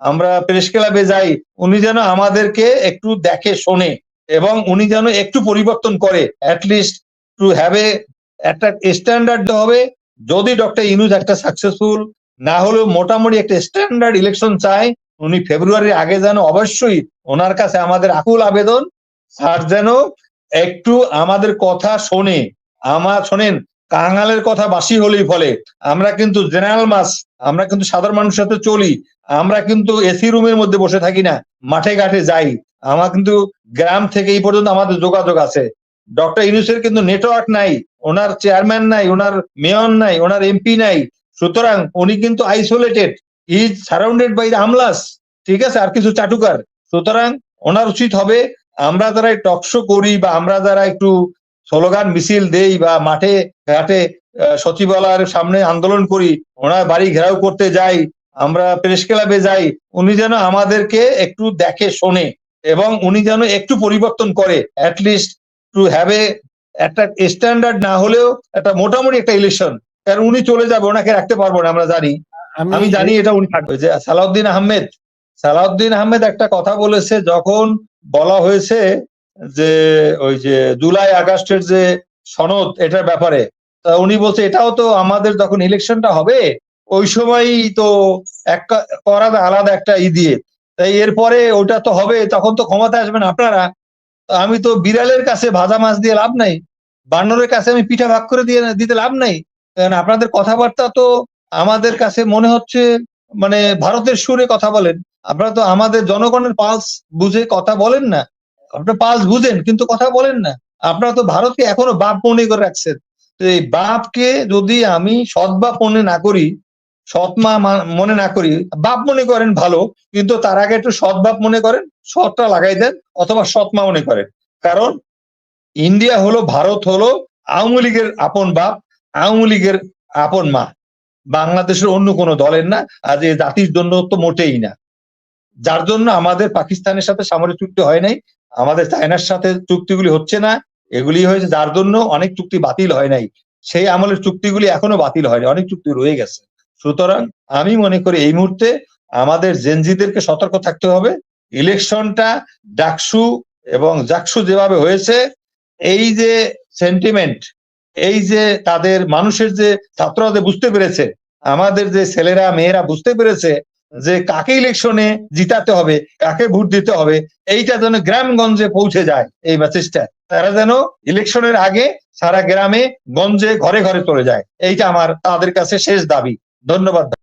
আমরা প্রেস ক্লাবে যাই, উনি যেন আমাদেরকে একটু দেখে, শোনে এবং উনি যেন একটু পরিবর্তন করে। অ্যাটলিস্ট টু হ্যাভ এ একটা স্ট্যান্ডার্ড হবে। যদি ডক্টর ইনুজ একটা সাকসেসফুল না হলেও মোটামুটি একটা স্ট্যান্ডার্ড ইলেকশন চাই উনি ফেব্রুয়ারির আগে যেন অবশ্যই ওনার কাছে আমাদের আকুল আবেদন, স্যার যেন একটু আমাদের কথা শোনে। আমার শোনেন কাঙালের কথা বাসি হলেই ফলে। আমরা কিন্তু জেনারেল মাস আমরা কিন্তু সাধারণ মানুষের সাথে চলি, আমরা কিন্তু এসি রুমের মধ্যে বসে থাকি না, মাঠে ঘাটে যাই। আমার কিন্তু গ্রাম থেকে এই পর্যন্ত আমাদের যোগাযোগ আছে। ডক্টর ইউনুসের কিন্তু নেটওয়ার্ক নাই, ওনার চেয়ারম্যান নাই, ওনার মেয়র নাই, ওনার এমপি নাই। সুতরাং উনি কিন্তু আইসোলেটেড ইজ সারাউন্ডেড বাই আমলাস ঠিক আছে? আর কিছু চাটুকার। সুতরাং ওনার উচিত হবে, আমরা যারা টকশো করি বা আমরা যারা একটু স্লোগান মিছিল দেই বা মাঠে ঘাটে সচিবালয়ের সামনে আন্দোলন করি ওনার বাড়ি ঘেরাও করতে যাই আমরা প্রেস ক্লাবে যাই উনি যেন আমাদেরকে একটু দেখে শোনে এবং উনি যেন একটু পরিবর্তন করে অ্যাটলিস্ট টু হ্যাভ এ একটা স্ট্যান্ডার্ড না হলেও একটা মোটামুটি একটা ইলেকশন কারণ উনি চলে যাবে ওনাকে রাখতে পারব না আমরা জানি। আমি জানি এটা উনি থাকবে। যে সালাউদ্দিন আহমেদ সালাউদ্দিন আহমেদ একটা কথা বলেছে যখন বলা হয়েছে যে ওই যে জুলাই আগস্টের যে সনদ এটার ব্যাপারে উনি বলছে, এটাও তো আমাদের যখন ইলেকশনটা হবে, ওই সময়ই তো এক করা আলাদা একটা ই দিয়ে, তাই এরপরে ওটা তো হবে, তখন তো ক্ষমতা আসবেন আপনারা। আমি তো বিড়ালের কাছে ভাজা মাছ দিয়ে লাভ নাই, বানরের কাছে আমি পিঠা ভাগ করে দিয়ে দিতে লাভ নাই, কারণ আপনাদের কথাবার্তা তো আমাদের কাছে মনে হচ্ছে মানে ভারতের সুরে কথা বলেন। আপনারা তো আমাদের জনগণের পালস বুঝে কথা বলেন না। আপনার পালস বুঝেন, কিন্তু কথা বলেন না। আপনারা তো ভারতকে এখনও বাপ মনে করে রাখছেন। এই বাপকে যদি আমি সৎ বাপ মনে না করি, সৎ মা মনে না করি, বাপ মনে করেন ভালো, কিন্তু তার আগে একটু সৎ বাপ মনে করেন, সৎটা লাগাই দেন, অথবা সৎ মা মনে করেন। কারণ ইন্ডিয়া হলো, ভারত হলো আওয়ামী লীগের আপন বাপ, আওয়ামী লীগের আপন মা। বাংলাদেশের অন্য কোনো দলের না আজ এই জাতির জন্য তো মোটেই না। যার জন্য আমাদের পাকিস্তানের সাথে সামরিক চুক্তি হয় নাই আমাদের চায়নার সাথে চুক্তিগুলি হচ্ছে না, এগুলি হয়েছে যার জন্য অনেক চুক্তি বাতিল হয় নাই। সেই আমলের চুক্তিগুলি এখনও বাতিল হয়নি, অনেক চুক্তি রয়ে গেছে। সুতরাং আমি মনে করি এই মুহূর্তে আমাদের জেনজিদেরকে সতর্ক থাকতে হবে। ইলেকশনটা ডাকসু এবং জাকসু যেভাবে হয়েছে, এই যে সেন্টিমেন্ট এই যে তাদের মানুষের যে ছাত্ররা যে বুঝতে পেরেছে, আমাদের যে ছেলেরা, মেয়েরা বুঝতে পেরেছে যে কাকে ইলেকশনে জিতাতে হবে, কাকে ভোট দিতে হবে, এইটা যেন গ্রামগঞ্জে পৌঁছে যায় এই মেসেজটা তারা যেন ইলেকশনের আগে সারা গ্রামে গঞ্জে ঘরে ঘরে চলে যায়। এইটা আমার তাদের কাছে শেষ দাবি। ধন্যবাদ।